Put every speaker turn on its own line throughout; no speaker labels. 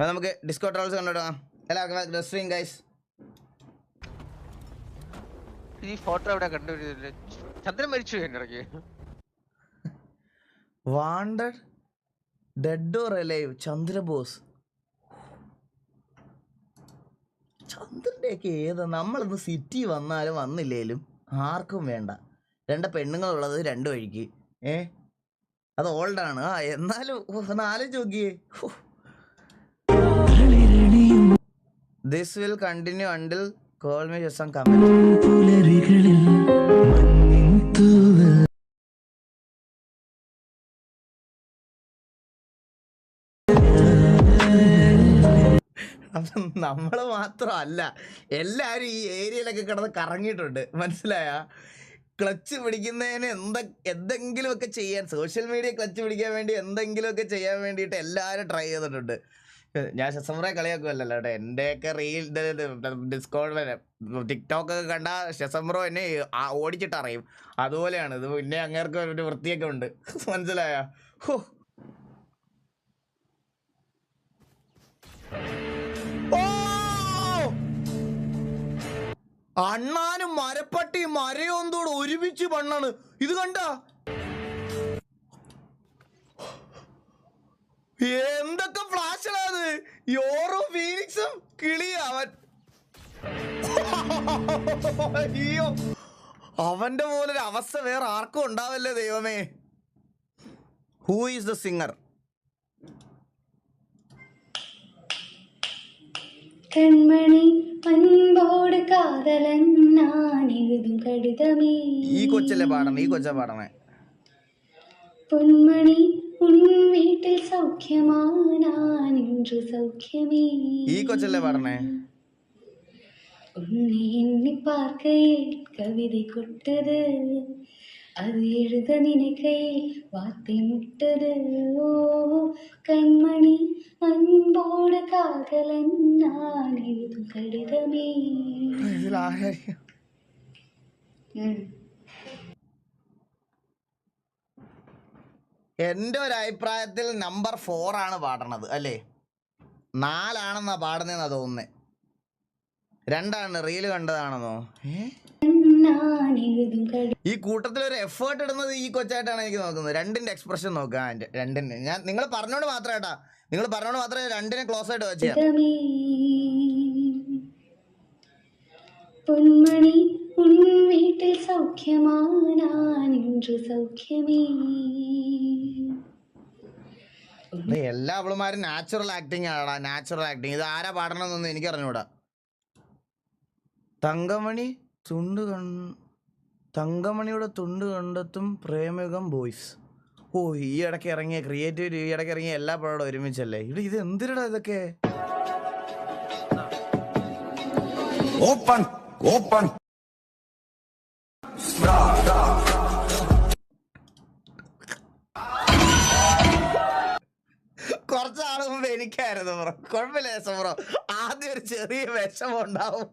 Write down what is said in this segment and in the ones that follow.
അത് നമുക്ക് disco trolls കണ്ടിടാം എല്ലാവർക്കും ഡ്രസ്റ്റിംഗ് ഗൈസ്
ഈ ഫോട്ടോ എവിടെ കണ്ടുപിടിച്ചില്ല ചന്ദ്രൻ മരിച്ചു എന്റെ ഇടയ്ക്ക്.
Wanted dead or alive Chandrabose ചന്ദ്രന്റെയൊക്കെ ഏത്? നമ്മളിന്ന് സിറ്റി വന്നാലും വന്നില്ലേലും ആർക്കും വേണ്ട. രണ്ട് പെണ്ണുങ്ങളുള്ളത് രണ്ട് വഴിക്ക്. ഏ? അത് ഓൾഡാണ് ആ എന്നാലും ഒന്ന് ആലോചിച്ച് നോക്കിയേ. This will continue until call me ജസം comment അപ്പം നമ്മൾ മാത്രമല്ല എല്ലാവരും ഈ ഏരിയയിലൊക്കെ കിടന്ന് കറങ്ങിയിട്ടുണ്ട്. മനസ്സിലായ? ക്ലച്ച് പിടിക്കുന്നതിന് എന്ത എന്തെങ്കിലുമൊക്കെ ചെയ്യാൻ സോഷ്യൽ മീഡിയ ക്ലച്ച് പിടിക്കാൻ വേണ്ടി എന്തെങ്കിലുമൊക്കെ ചെയ്യാൻ വേണ്ടിയിട്ട് എല്ലാവരും ട്രൈ ചെയ്തിട്ടുണ്ട്. ഞാൻ ശസമുറ കളിയാക്കുമല്ലോ കേട്ടോ. എന്റെയൊക്കെ റീൽ ഡിസ്കോഡ് ടിക്ടോക്ക് ഒക്കെ കണ്ട ശസമുറ എന്നെ ആ- ഓടിച്ചിട്ട് അറിയും. അതുപോലെയാണ്. ഇത് പിന്നെ അങ്ങേർക്ക് ഒരു വൃത്തിയൊക്കെ ഉണ്ട്. മനസ്സിലായ! അണ്ണാനും മരപ്പട്ടിയും മരയോന്തോട് ഒരുമിച്ച് പണ്ണാണ് ഇത് കണ്ട? എന്തൊക്കെ ഫ്ലാഷാണ് യോറോ ഫീനിക്സും കിളിയാവൻ അയ്യോ. അവന്റെ പോലൊരു അവസ്ഥ വേറെ ആർക്കും ഉണ്ടാവല്ലേ ദൈവമേ.
Who is the singer Kanmani Kadhalan
ഈ കൊച്ചല്ലേ പാടണേ ഈ കൊച്ചാ പാടണേ
பொன்மணி உன் வீட்டில் சௌக்கியமா நான் இன்று சௌக்கியமே
ஈகோச்சல்ல பாடுறேன்
உன்னை எண்ணி பார்க்கையில் கவிதை கொட்டது அது எழுத நினைக்கையில் வார்த்தை முட்டது ஓ கண்மணி அன்போடு காதலன் நான் எழுதும் கடிதமே ம்
എന്റെ ഒരു അഭിപ്രായത്തിൽ നമ്പർ ഫോർ ആണ് പാടണത് അല്ലേ? നാലാണെന്നാ പാടുന്നതെന്നാ തോന്നുന്നത് രണ്ടാണ് റീൽ കണ്ടതാണെന്നോ? ഈ കൂട്ടത്തിൽ ഒരു എഫേർട്ട് ഇടുന്നത് ഈ കൊച്ചായിട്ടാണ് എനിക്ക് നോക്കുന്നത് രണ്ടിന്റെ എക്സ്പ്രഷൻ നോക്കുക രണ്ടിന്റെ. ഞാൻ നിങ്ങൾ പറഞ്ഞോണ്ട് മാത്രം ഏട്ടാ നിങ്ങൾ പറഞ്ഞോണ്ട് മാത്രമേ രണ്ടിനെ ക്ലോസ് ആയിട്ട് വെച്ചാ സൗഖ്യമേ. എല്ലാ അവളുമാരും നാച്ചുറൽ ആക്ടിങ് ആടാ നാച്ചുറൽ ആക്ടിങ് ഇത് ആരാ പാടണമെന്നൊന്നും എനിക്ക് അറിഞ്ഞൂടാ തങ്കമണി തുണ്ട് തങ്കമണിയുടെ തുണ്ട് കണ്ടെത്തും പ്രേമയുഗം ബോയ്സ് ഓ ഈ ഇടയ്ക്ക് ഇറങ്ങിയ ക്രിയേറ്റീവ് ഈ ഇടയ്ക്ക് ഇറങ്ങിയ എല്ലാ പടവും ഒരുമിച്ചല്ലേ? ഇവിടെ ഇത് എന്തിനടാ ഇതൊക്കെ?
Open open.
കുറച്ച് നാൾ മുമ്പ് എനിക്കായിരുന്നു ബ്രോ. കുഴപ്പമില്ല രസം ബ്രോ. ആദ്യം ഒരു ചെറിയ വിഷമം ഉണ്ടാവും.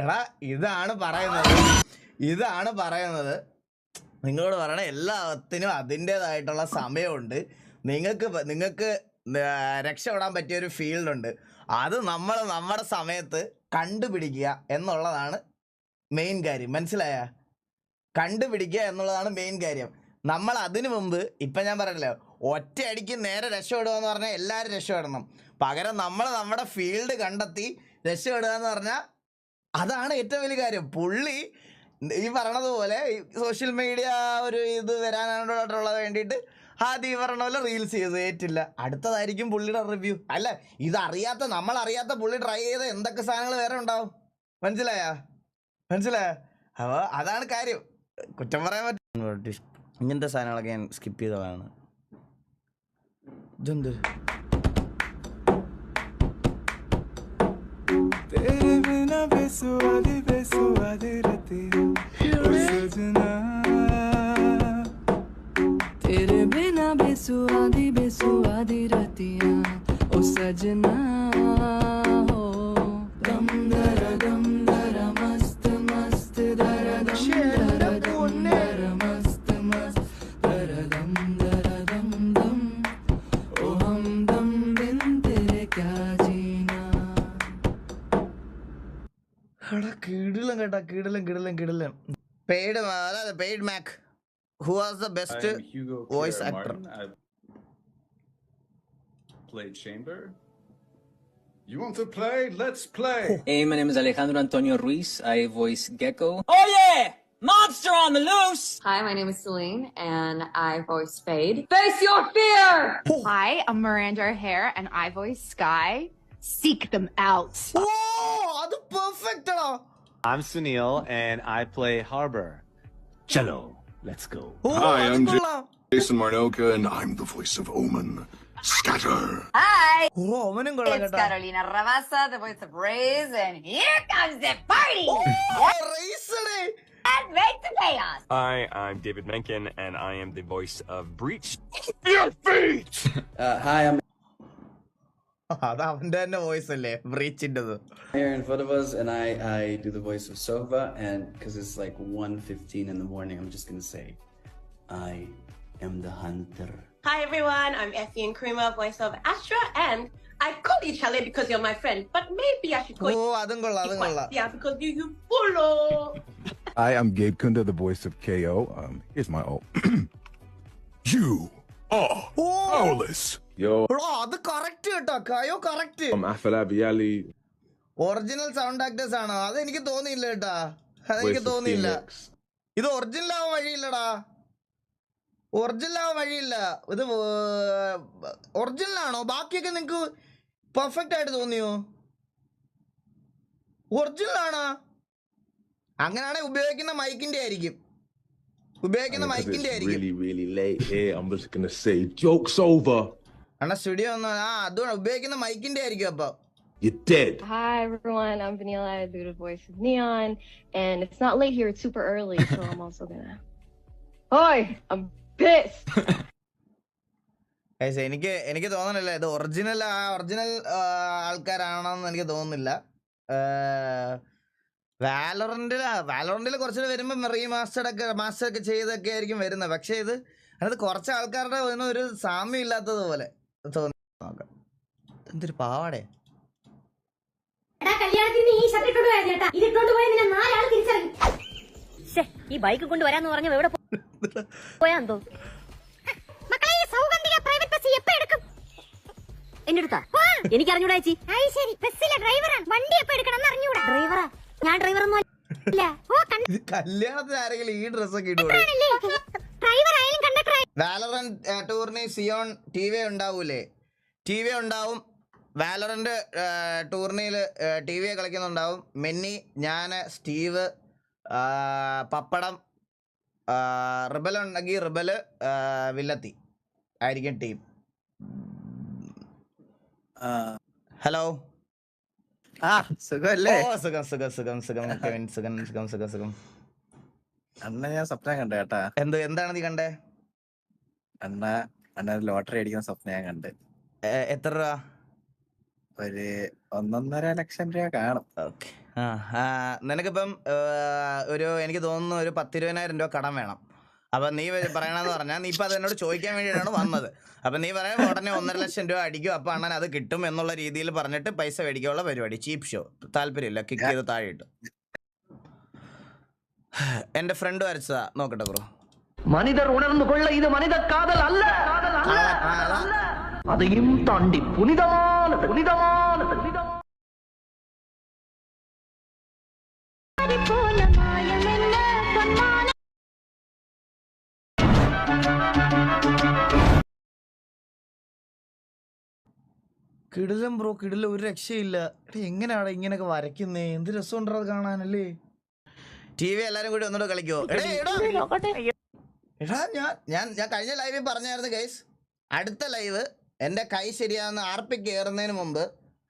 എടാ ഇതാണ് പറയുന്നത്. ഇതാണ് പറയുന്നത്. നിങ്ങളോട് പറയണ എല്ലാത്തിനും അതിന്റെതായിട്ടുള്ള സമയമുണ്ട്. നിങ്ങൾക്ക് നിങ്ങൾക്ക് രക്ഷപ്പെടാൻ പറ്റിയ ഒരു ഫീൽഡ് ഉണ്ട് അത് നമ്മൾ നമ്മുടെ സമയത്ത് കണ്ടുപിടിക്കുക എന്നുള്ളതാണ് മെയിൻ കാര്യം. മനസ്സിലായ? കണ്ടുപിടിക്കുക എന്നുള്ളതാണ് മെയിൻ കാര്യം. നമ്മൾ അതിനു മുമ്പ് ഇപ്പം ഞാൻ പറഞ്ഞല്ലോ ഒറ്റയടിക്ക് നേരെ രക്ഷപ്പെടുക എന്ന് പറഞ്ഞാൽ എല്ലാവരും രക്ഷപ്പെടണം. പകരം നമ്മൾ നമ്മുടെ ഫീൽഡ് കണ്ടെത്തി രക്ഷപ്പെടുക എന്ന് പറഞ്ഞാൽ അതാണ് ഏറ്റവും വലിയ കാര്യം. പുള്ളി ഈ പറഞ്ഞതുപോലെ പോലെ സോഷ്യൽ മീഡിയ ഒരു ഇത് വരാനായിട്ടുള്ള വേണ്ടിയിട്ട് ആദ്യം ഈ പറഞ്ഞ പോലെ റീൽസ് ചെയ്ത് ഏറ്റില്ല അടുത്തതായിരിക്കും പുള്ളിയുടെ റിവ്യൂ അല്ല ഇതറിയാത്ത നമ്മൾ അറിയാത്ത പുള്ളി ട്രൈ ചെയ്ത എന്തൊക്കെ സാധനങ്ങൾ വേറെ ഉണ്ടാവും മനസ്സിലായ മനസ്സിലായ അപ്പോൾ അതാണ് കാര്യം കുറ്റം പറയാൻ പറ്റും ഇങ്ങനത്തെ സാധനങ്ങളൊക്കെ ഞാൻ സ്കിപ്പ് ചെയ്തതാണ് ഇതെന്ത്
तेरे बिना बेसुआदी बेसुआदी रहती हूँ बेसुआदी बेसुआदी रतियाँ ओ सजना हो दम दर दम दर मस्त
मस्त
दर दम
दर
दम दर
मस्त
मस्त
दर दम दर दम दम ओ हम दम बिन
तेरे क्या जीना அட கிடலங்கடா கிடலன் கிடலன் கிடலன் பெய்டு மேல அது பெய்டு மேக் Who
was the
best
voice
actor?
I played Chamber.
You want to play? Let's play.
Hey, my name is Alejandro Antonio Ruiz. I voice Gecko. Oh yeah! Monster on the loose!
Hi, my name is Celine, and I voice Fade. Face your fear!
Hi, I'm Miranda O'Hare, and I voice Sky. Seek them out.
Whoa! The perfect!
I'm Sunil, and I play Harbor. Cello. Let's go.
Hi, I'm Jason Marnoka, and I'm the voice of Omen. Scatter.
Hi.
Oh,
it's Carolina Ravassa, the voice of Raze, and here comes the party.
Oh,
and make the chaos.
Hi, I'm David Menken, and I am the voice of Breach.
Your feet.
uh, hi, I'm.
അത് അവന്റെ തന്നെ voice അല്ലേ ബ്രീച്ചിൻ്റെത്
Aaron Vodovas, and I, I do the voice of Sova. And because it's like 1.15 in the morning, I'm just gonna say, I am the hunter.
Hi everyone, I'm Effie and Krima, voice of Astra, and I call you Chale because you're my friend, but maybe I should
oh
call you
അതും കൊള്ളാം അതും കൊള്ളാം
yeah because you you follow.
Hi, I'm Gabe Kunda, the voice of KO. Um, here's my ult. you
അത് correct കേട്ടോ. കയോ correct original sound actors ആണോ. അത് എനിക്ക് തോന്നിയില്ല കേട്ടാ. അതെനിക്ക് തോന്നിയില്ല. ഇത് ഒറിജിനൽ ആവാൻ വഴിയില്ലടാ. ഒറിജിനൽ ആവാൻ വഴിയില്ല. ഇത് ഒറിജിനൽ ആണോ? ബാക്കിയൊക്കെ നിങ്ങക്ക് പെർഫെക്റ്റ് ആയിട്ട് തോന്നിയോ? ഒറിജിനൽ ആണോ? അങ്ങനെയാണെങ്കിൽ ഉപയോഗിക്കുന്ന മൈക്കിന്റെ ആയിരിക്കും. ഉപയോഗിക്കുന്ന മൈക്കിന്റെ ആയിരിക്കും
really late here. I'm just gonna say, joke's over.
Anna studio ഒന്നും ആ അത് ഉപയോഗിക്കുന്ന മൈക്കിന്റെ ആയിരിക്കും അപ്പൊ
You're dead.
Hi, everyone. I'm Vanilla. I do the voice of Neon, and it's not late here. It's super early, so I'm also gonna. Oi, I'm pissed.
Guys, എനിക്ക് എനിക്ക് തോന്നണില്ല ഇത് ഒറിജിനൽ ഒറിജിനൽ ആൾക്കാരാണെന്ന് എനിക്ക് തോന്നുന്നില്ല വാലറന്റിൽ വാലോറന്റിൽ കുറച്ചുകൂടെ വരുമ്പോൾ റീമാസ്റ്റർഡ് ഒക്കെ മാസ്റ്റർ ഒക്കെ ചെയ്തൊക്കെ ആയിരിക്കും വരുന്നത്. പക്ഷേ ഇത് അതിനകത്ത് കുറച്ച് ആൾക്കാരുടെ ഒന്നും ഒരു സാമ്യം ഇല്ലാത്തത് പോലെ തോന്നി നോക്കാം എന്തൊരു പാവാടേ
കല്യാണത്തിന് ഈ പോയാ പോയ
ബൈക്ക് കൊണ്ട് വരാന്ന് പറഞ്ഞ എവിടെ പോയാന്തോ മക്കളെ ഈ സൗഗന്ധിക പ്രൈവറ്റ് ബസ് എപ്പോ എടുക്കും? എന്റെ അടുത്താ എനിക്ക് അറിഞ്ഞൂടാ ചേച്ചി ഡ്രൈവറാണ് വണ്ടി എപ്പോ എടുക്കണം അറിഞ്ഞൂടാ. ഡ്രൈവറാ ഞാൻ ഡ്രൈവറൊന്നും അല്ല. ഓ
കണ്ട കല്യാണത്തിന് ആരെങ്കിലും ഈ ഡ്രസ്സൊക്കെ ഇടുവോ?
ഡ്രൈവർ ആയാലും കണ്ടക്ടർ
വാലറൻ ടൂറിന് സിയോൺ ടി വി ഉണ്ടാവൂലേ? ടി വി ഉണ്ടാവും. വാലറന്റ് ടൂർണിയിൽ ടി വി കളിക്കുന്നുണ്ടാവും. മെന്നി ഞാൻ സ്റ്റീവ് പപ്പടം റിബൽ ഉണ്ടെങ്കിൽ റിബൽ വില്ലത്തി ആയിരിക്കും ടീം ഹലോ
ആ സുഖമല്ലേ
ഓ സുഖം സുഖം സുഖം സുഖം കെവിൻ സുഖം സുഖം സുഖം സുഖം.
അണ്ണ ഞാൻ സ്വപ്നം കണ്ട കേട്ടാ.
എന്ത് എന്താണ് നീ കണ്ടേ?
ലോട്ടറി അടിക്കുന്ന സ്വപ്നം ഞാൻ കണ്ട്.
എത്ര രൂപ?
ഒരു ഒന്നൊന്നര ലക്ഷം രൂപ കാണും.
ഓക്കെ. നിനക്കിപ്പം ഒരു എനിക്ക് തോന്നുന്നു ഒരു പത്തിരുപതിനായിരം രൂപ കടം വേണം. അപ്പം നീ വെ- പറയണമെന്ന് പറഞ്ഞാൽ നീ ഇപ്പം അത് എന്നോട് ചോദിക്കാൻ വേണ്ടിയിട്ടാണ് വന്നത് അപ്പം നീ പറയാം ഉടനെ ഒന്നര ലക്ഷം രൂപ അടിക്കും അപ്പം അണ്ണൻ അത് കിട്ടും എന്നുള്ള രീതിയിൽ പറഞ്ഞിട്ട് പൈസ മേടിക്കാനുള്ള പരിപാടി ചീപ്പ് ഷോ താല്പര്യമില്ല കിക്ക് ചെയ്ത് താഴെ ഇട്ടു എൻ്റെ ഫ്രണ്ട് വരച്ചതാ നോക്കട്ടെ ബ്രോ
மனிதர் உணர்ந்து கொள்ள இது மனித காதல் அல்ல அதையும் தாண்டி புனிதமானது புனிதமானது
കിടിലം ബ്രോ കിടിലം. ഒരു രക്ഷയില്ല. എങ്ങനെയാണ് ഇങ്ങനെയൊക്കെ വരയ്ക്കുന്നേ? എന്ത് രസമുണ്ടോ അത് കാണാനല്ലേ? ടി വി എല്ലാരും കൂടി ഒന്നുകൂടെ കളിക്കോ? എടാ എടാ. എടാ ഞാൻ ഞാൻ ഞാൻ കഴിഞ്ഞ ലൈവിൽ പറഞ്ഞായിരുന്നു ഗൈസ് അടുത്ത ലൈവ് എന്റെ കൈ ശരിയാവുന്ന ആർപ്പി കയറുന്നതിന് മുമ്പ്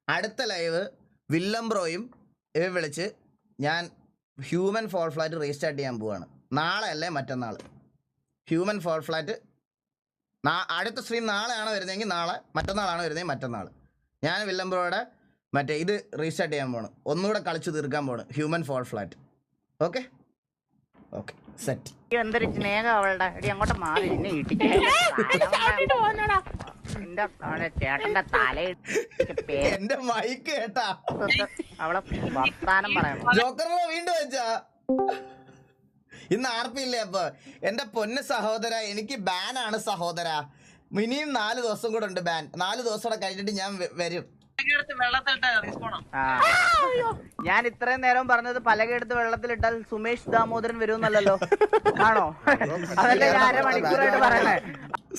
അടുത്ത ലൈവ് വില്ലം ബ്രോയും ഇവ വിളിച്ച് ഞാൻ ഹ്യൂമൻ ഫോൾ ഫ്ലാറ്റ് റീസ്റ്റാർട്ട് ചെയ്യാൻ പോവാണ്. നാളെ അല്ലേ മറ്റന്നാൾ? ഹ്യൂമൻ ഫോൾ ഫ്ലാറ്റ് അടുത്ത സ്ട്രീം നാളെയാണ് വരുന്നതെങ്കിൽ നാളെ മറ്റന്നാളാണ് വരുന്നതെങ്കിൽ മറ്റന്നാൾ. ഞാൻ വില്ലംബ്രോയുടെ മറ്റേ ഇത് റീസ്റ്റാർട്ട് ചെയ്യാൻ പോണ്. ഒന്നുകൂടെ കളിച്ച് തീർക്കാൻ പോണ്. Human fall flat okay okay set
എന്തൊരു സ്നേഹം അവളുടെ. എടി അങ്ങോട്ട് മാറി. എന്നെ ഇടിക്കാൻ എന്റെ അവനെ ചേട്ടന്റെ തലയിട്ട്
എന്റെ മൈക്ക് കേട്ടാ.
അവളെ വർത്താനം പറയാം
ജോക്കർ വീണ്ടും വെച്ചാ. ഇന്ന് ആർപ്പില്ലേ അപ്പൊ? എന്റെ പൊന്ന സഹോദര എനിക്ക് ബാനാണ് സഹോദര. ഇനിയും നാല് ദിവസം കൂടെ ഉണ്ട് ബാൻ നാല് ദിവസം കൂടെ കഴിഞ്ഞിട്ട് ഞാൻ വരും.
ഞാൻ ഇത്രയും നേരം പറഞ്ഞത് പലകെടുത്ത് വെള്ളത്തിലിട്ടാൽ സുമേഷ് ദാമോദരൻ വരുമെന്നല്ലോ ആണോ? അതല്ലേ ഞാൻ അരമണിക്കൂറായിട്ട് പറയണേ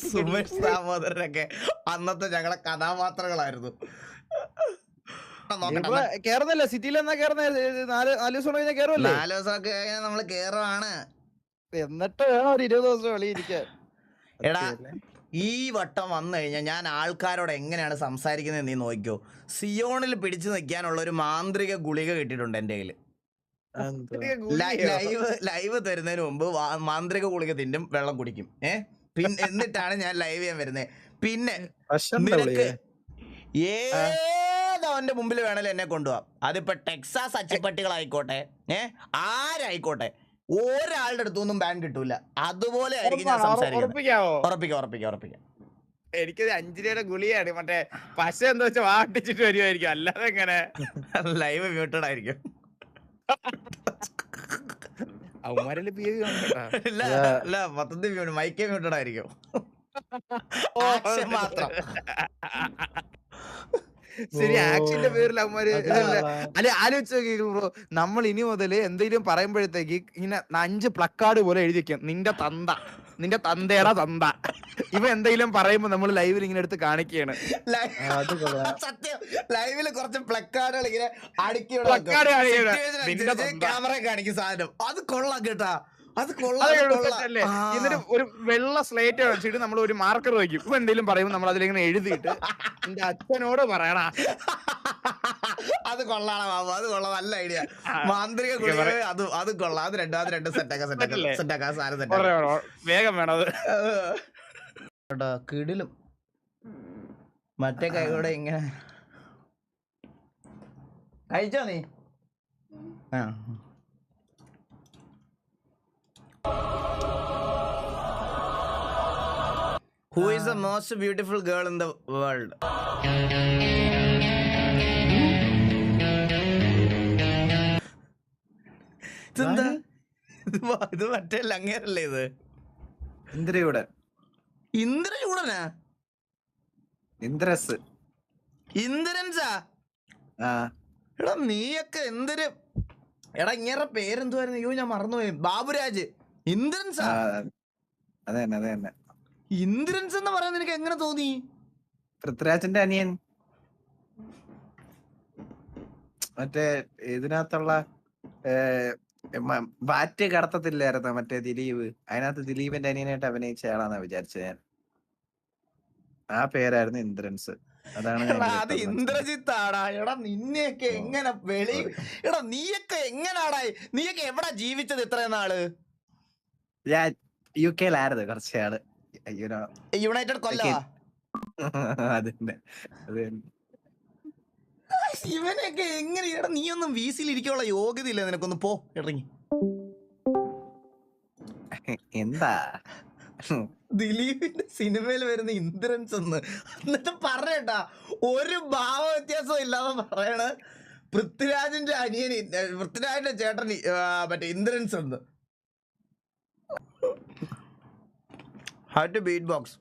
സുമേഷ് ദാമോദരനൊക്കെ അന്നത്തെ ഞങ്ങളെ കഥാപാത്രങ്ങളായിരുന്നു.
കേറുന്നില്ല. സിറ്റിയിൽ എന്നാ കേറുന്ന? നാല് നാല് ദിവസം കഴിഞ്ഞാൽ കേറുമല്ലേ
നാല് ദിവസമൊക്കെ കഴിഞ്ഞാൽ നമ്മൾ കേറുവാണ്.
എന്നിട്ട് വേണം ഒരു ഇരുപത് ദിവസം വെളിയിരിക്കാൻ
എടാ ഈ വട്ടം വന്നു കഴിഞ്ഞാൽ ഞാൻ ആൾക്കാരോട് എങ്ങനെയാണ് സംസാരിക്കുന്നത് നീ നോക്കിയോ സിയോണിൽ പിടിച്ചു നിൽക്കാനുള്ള ഒരു മാന്ത്രിക ഗുളിക കിട്ടിയിട്ടുണ്ട് എന്റെ കയ്യിൽ ലൈവ് ലൈവ് തരുന്നതിന് മുമ്പ് മാന്ത്രിക ഗുളിക തിന്നും വെള്ളം കുടിക്കും. ഏ? പിന്നെ എന്നിട്ടാണ് ഞാൻ ലൈവ് ചെയ്യാൻ വരുന്നത് പിന്നെ നിനക്ക് ഏതവന്റെ മുമ്പിൽ വേണേലും എന്നെ കൊണ്ടുപോകാം അതിപ്പോ ടെക്സാസ് അച്ചപ്പട്ടികളായിക്കോട്ടെ ഏ? ആരായിക്കോട്ടെ ഒരാളുടെ അടുത്തൊന്നും ബാൻ കിട്ടൂല. അതുപോലെ ആയിരിക്കും ഞാൻ
ഉറപ്പാണോ?
സംസാരിക്കുന്നത്.
ഉറപ്പിക്കാവോ?
ഉറപ്പിക്കാം ഉറപ്പിക്കാം ഉറപ്പിക്കാം.
എനിക്കത് അഞ്ചു രൂപയുടെ ഗുളിയാണ് മറ്റേ പശ എന്താ വെച്ചാൽ വാട്ടിച്ചിട്ട് വരുമായിരിക്കും അല്ലാതെ എങ്ങനെ?
ലൈവ് മ്യൂട്ടഡ് ആയിരിക്കും. മൈക്കേ മ്യൂട്ടഡ് ആയിരിക്കും. മാത്രം.
ശരി ആക്ഷന്റെ പേരിൽ അവന്മാര്. അല്ലെ ആലോചിച്ച് നോക്കി ബ്രോ നമ്മൾ ഇനി മുതൽ എന്തെങ്കിലും പറയുമ്പോഴത്തേക്ക് ഇങ്ങനെ അഞ്ച് പ്ലക്കാർഡ് പോലെ എഴുതി വെക്കും. നിന്റെ തന്ത നിന്റെ തന്തയുടെ തന്ത. ഇവ എന്തെങ്കിലും പറയുമ്പോ നമ്മൾ ലൈവിൽ ഇങ്ങനെ എടുത്ത് കാണിക്കുകയാണ്.
സത്യം ലൈവിൽ കുറച്ച് പ്ലക്കാർഡുകൾ ഇങ്ങനെ അടുക്കി ക്യാമറ കാണിക്കും സാധനം. അത് കൊള്ളാം കേട്ടാ. അത്.
എന്നിട്ട് ഒരു വെള്ള സ്ലേറ്റ് വെച്ചിട്ട് നമ്മൾ ഒരു മാർക്കർ വയ്ക്കും ഇപ്പൊ എന്തെങ്കിലും പറയുമ്പോൾ നമ്മൾ അതിലിങ്ങനെ എഴുതിയിട്ട് എന്റെ അച്ഛനോട് പറയണ
അത് കൊള്ളാണ് ബാബു അത് കൊള്ളാം. നല്ല ഐഡിയ. മാന്ത്രിക ഗുളിക അത് അത് കൊള്ളാം. അത് രണ്ടും അത് രണ്ടും സെറ്റാക്കാം സെറ്റാക്കാം? സെറ്റാക്കാം സാധനം സെറ്റാക്കാം
വേഗം വേണം അത്.
കിടിലും. മറ്റേ കൈ കൂടെ ഇങ്ങനെ. കഴിച്ചോ നീ? ആ. Who is the most beautiful girl in the world ഇതെന്താ? ഇത് മറ്റേ ലങ്ങേരല്ലേ ഇത്?
ഇന്ദ്രയുടെ.
ഇന്ദ്രചൂടനാ
ഇന്ദ്രസ്.
ഇന്ദ്രൻസാ? എടാ നീയൊക്കെ എന്തൊരു എടാ ഇങ്ങനെ പേരെന്തുവായിരുന്നു? അയ്യോ ഞാൻ മറന്നുപോയി. ബാബുരാജ്. ഇന്ദ്രൻസാ
അതെ തന്നെ അതെ തന്നെ
ഇന്ദ്രൻസ് എന്ന് പറയുന്നത് നിനക്ക് എങ്ങനെ തോന്നി?
പൃഥ്വിരാജിന്റെ അനിയൻ. മറ്റേ ഇതിനകത്തുള്ള ബാറ്റ് കടത്തത്തില്ലായിരുന്നു? മറ്റേ ദിലീപ്. അതിനകത്ത് ദിലീപിന്റെ അനിയനായിട്ട് അഭിനയിച്ച ആളാന്നാ വിചാരിച്ചത് ഞാൻ. ആ പേരായിരുന്നു ഇന്ദ്രൻസ്. അതാണ്
അത്. ആടാ എടാ നിന്നെയൊക്കെ എങ്ങനെ വെളി എടാ നീയൊക്കെ എങ്ങനാടാ നീയൊക്കെ എവിടെ ജീവിച്ചത് ഇത്രയും നാൾ?
ഞാൻ യു കെയിലായിരുന്നു കുറച്ചാൾ
യുണൈറ്റഡ് കൊല്ല
അതന്നെ അത് തന്നെ.
ഇവനൊക്കെ എങ്ങനെ എടാ നീ ഒന്നും വീസിൽ ഇരിക്കാനുള്ള യോഗ്യത ഇല്ല നിനക്കൊന്ന് പോ ഇറങ്ങി.
എന്താ?
ദിലീപിന്റെ സിനിമയിൽ വരുന്ന ഇന്ദ്രൻസ് എന്ന് എന്നിട്ട് പറയട്ടാ ഒരു ഭാവ വ്യത്യാസവും ഇല്ലാതെ പറയണ. പൃഥ്വിരാജിന്റെ അനിയൻ ഏ, പൃഥ്വിരാജിന്റെ ചേട്ടൻ മറ്റേ ഇന്ദ്രൻസ് എന്ന് how to beat box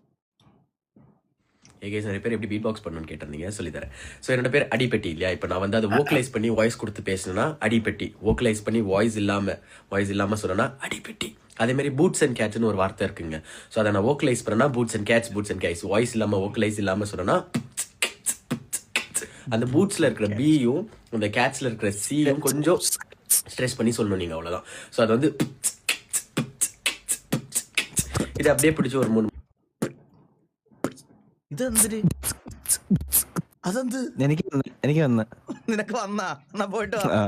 AK sir பேர் எப்படி பீட் பாக்ஸ் பண்ணணும்னு கேட்டிருந்தீங்க? சொல்லித்தரேன் ஸோ என்னோட பேர் அடிப்பெட்டி இல்லையா? இப்போ நான் வந்து அதை ஓக்கலைஸ் பண்ணி வாய்ஸ் கொடுத்து பேசணும்னா அடிப்பெட்டி. ஓக்கலைஸ் பண்ணி வாய்ஸ் இல்லாமல் வாய்ஸ் இல்லாமல் சொல்லணும்னா அடிப்பெட்டி. அதேமாரி பூட்ஸ் அண்ட் கேட்ச்னு ஒரு வார்த்தை இருக்குங்க. ஸோ அதை நான் ஓக்கலைஸ் பண்ணேன்னா boots and catch boots and cats voice இல்லாமல் ஓக்கலைஸ் இல்லாமல் சொல்லணும்னா அந்த பூட்ஸில் இருக்கிற பியும் அந்த கேட்ஸில் இருக்கிற சியும் கொஞ்சம் ஸ்ட்ரெஸ் பண்ணி சொல்லணும் நீங்கள் அவ்வளோதான் ஸோ அது வந்து இது அப்படியே பிடிச்சி ஒரு மூணு
ഇതെന്തിന് അതെന്ത്
എനിക്ക് വന്ന്- എനിക്ക് വന്ന്
നിനക്ക് വന്നാ എന്നാ പോയിട്ട് വാ.
ആ.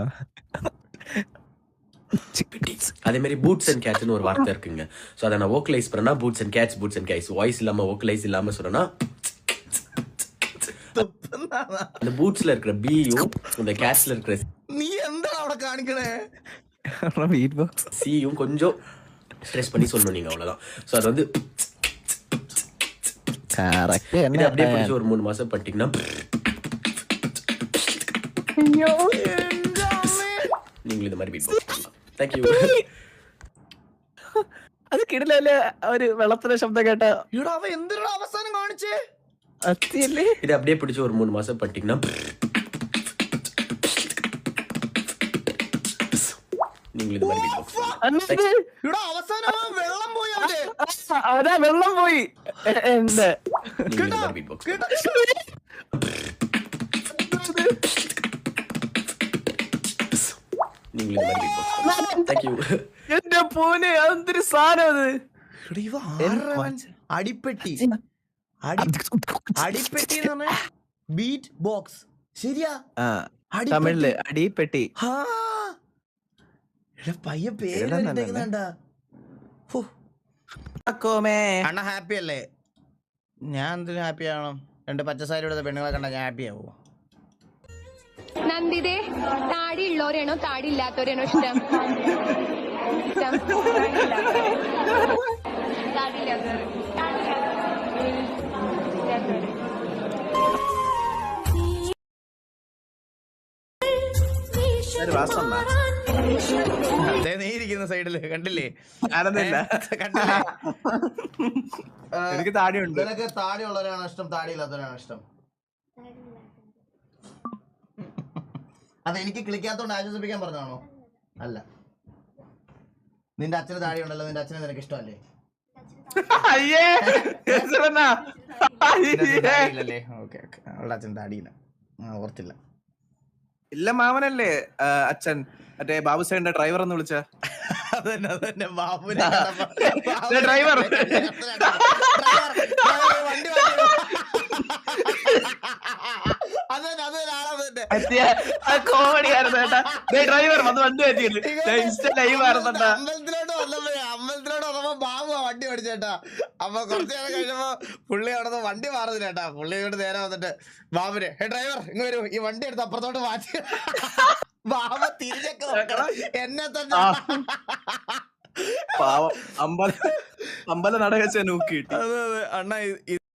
அதே மாதிரி பூட்ஸ் அண்ட் கேட்ச்னு ஒரு வார்த்தை இருக்குங்க ஸோ அதை நான் வோக்கலைஸ் பண்ணனா boots and cats boots and cats voice இல்லாம வோக்கலைஸ் இல்லாம சொன்னா அந்த பூட்ஸ்ல இருக்கிற பியும் அந்த கேட்ச்ல இருக்கிற
നീ എന്താണ് അവിടെ കാണിക്കണേ
பீட் பாக்ஸ்
சியும் கொஞ்சம் ஸ்ட்ரெஸ் பண்ணி சொல்லணும் நீங்க அவ்வளவுதான் ஸோ அது வந்து
கரெக்ட்
இது அப்படியே பிடிச்சி ஒரு மூணு மாசம் பண்ணிட்டீங்கன்னா நீங்களும் இந்த மாதிரி பீட் பாக்ஸ் பண்ணலாம் தேங்க்யூ
അത് കിടിലല്ലേ ഒരു വെള്ളത്തിന്റെ ശബ്ദം കേട്ട
ഇവിടെ അവ എന്തിനാ അവസാനം കാണിച്ചേ
അത്തിയല്ലേ
இது அப்படியே பிடிச்சி ஒரு மூணு மாசம் பண்ணிட்டீங்கன்னா
ആരെങ്കിലും
അതാ വെള്ളം പോയി. എന്ത്? എന്റെ പോനെ അതെന്തൊരു സാധനം അത്?
അടിപ്പെട്ടി. അടിപ്പെട്ടി എന്ന് ബീറ്റ് ബോക്സ് ശരിയാ?
തമിഴിൽ
അടിപ്പെട്ടി. പയ്യ പേര് ഹാപ്പി അല്ലേ? ഞാൻ എന്തിനും ഹാപ്പി ആവണം? രണ്ട് പച്ചസാരി ഇവിടെ പെണ്ണുങ്ങളെ കണ്ട ഞാൻ ഹാപ്പി ആവോ?
നന്ദിതേ താടി ഉള്ളവരെയാണോ താടി ഇല്ലാത്തവരെയാണോ ഇഷ്ടം? ഇഷ്ടം. താടി ഇല്ലാത്തവർ
വാസം
ദേ നീ ഇരിക്കുന്ന സൈഡിൽ കണ്ടില്ലേ? കണ്ടില്ല?
എനിക്ക് താടിയുണ്ട്.
നിനക്ക് താടി ഉള്ളവരാണ് ഇഷ്ടം? താടി ഇല്ലാത്തവരാണ് ഇഷ്ടം? അത് എനിക്ക് കിളിക്കാത്തോണ്ട് ആശ്വസിപ്പിക്കാൻ പറഞ്ഞാണോ അല്ല. നിന്റെ അച്ഛന് താടി ഉണ്ടല്ലോ നിന്റെ അച്ഛനെ നിനക്ക് ഇഷ്ടമല്ലേ?
അയ്യേ.
താടിയില്ലല്ലേ? Okay okay. അവളുടെ അച്ഛൻ താടിയില്ല. ഓർത്തില്ല.
ഇല്ല മാമനല്ലേ അച്ഛൻ? മറ്റേ ബാബുസേന്റെ ഡ്രൈവർ എന്ന് വിളിച്ച?
അതന്നെ അതന്നെ. ബാബുനെ കണ്ടപ്പോ
ദേ ഡ്രൈവർ ഡ്രൈവർ വന്ന് വണ്ടി പറ്റിയില്ല ഇൻസ്റ്റ ലൈവ് ആയിരുന്നട്ടാ
അമ്പലത്തിലോട്ട് വന്നപ്പോഴേ അമ്പലത്തിലോട്ട് വന്നപ്പോ ബാബു ആ വണ്ടി ഓടിച്ചേട്ടാ അപ്പൊ കുറച്ചു നേരം കഴിഞ്ഞപ്പോ പുള്ളി അവിടെ നിന്ന് വണ്ടി മാറുന്നില്ലേട്ടാ പുള്ളി ഇങ്ങോട്ട് നേരെ വന്നിട്ട് ബാബുര് ഹേ ഡ്രൈവർ ഇങ്ങ് വരൂ. ഈ വണ്ടി എടുത്ത് അപ്പുറത്തോട്ട് മാറ്റി. ബാബ തിരിഞ്ഞൊക്കെ നോക്കണം എന്നെ തന്നെ
പാവം. അമ്പല അമ്പല നട വെച്ച നോക്കി
അതെ അതെ. അണ്ണ